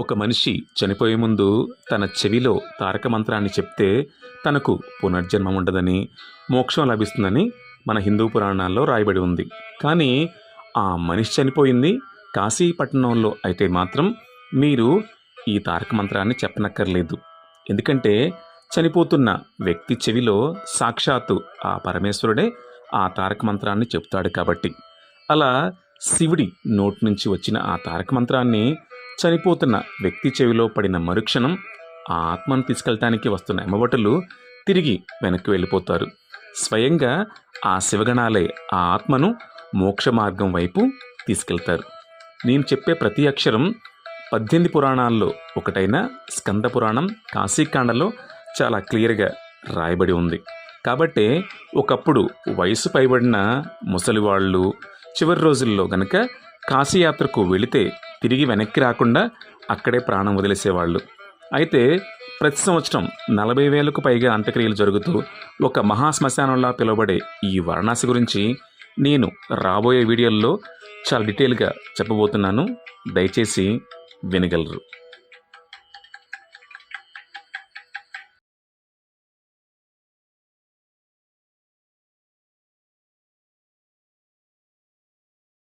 ఒక మనిషి చనిపోయే ముందు తన చెవిలో తారక మంత్రాన్ని చెప్తే తనకు పునర్జన్మం ఉండదని మోక్షం లభిస్తుందని మన హిందూ పురాణాల్లో రాయబడి ఉంది. కానీ ఆ మనిషి చనిపోయింది కాశీపట్నంలో అయితే మాత్రం మీరు ఈ తారక మంత్రాన్ని చెప్పనక్కర్లేదు. ఎందుకంటే చనిపోతున్న వ్యక్తి చెవిలో సాక్షాత్తు ఆ పరమేశ్వరుడే ఆ తారక మంత్రాన్ని చెప్తాడు కాబట్టి. అలా శివుడి నోటి నుంచి వచ్చిన ఆ తారక మంత్రాన్ని చనిపోతున్న వ్యక్తి చెవిలో పడిన మరుక్షణం ఆ ఆత్మను తీసుకెళ్ళటానికి వస్తున్న ఎమవటలు తిరిగి వెనక్కి వెళ్ళిపోతారు. స్వయంగా ఆ శివగణాలే ఆ ఆత్మను మోక్ష మార్గం వైపు తీసుకెళ్తారు. నేను చెప్పే ప్రతి అక్షరం పద్దెనిమిది పురాణాల్లో ఒకటైన స్కంద పురాణం కాశీకాండలో చాలా క్లియర్గా రాయబడి ఉంది. కాబట్టే ఒకప్పుడు వయసు పైబడిన ముసలివాళ్ళు చివరి రోజుల్లో గనక కాశీయాత్రకు వెళితే తిరిగి వెనక్కి రాకుండా అక్కడే ప్రాణం వదిలేసేవాళ్ళు. అయితే ప్రతి సంవత్సరం నలభై వేలకు పైగా అంత్యక్రియలు జరుగుతూ ఒక మహాశ్మశానంలా పిలువబడే ఈ వారణాసి గురించి నేను రాబోయే వీడియోల్లో చాలా డీటెయిల్గా చెప్పబోతున్నాను. దయచేసి వినగలరు.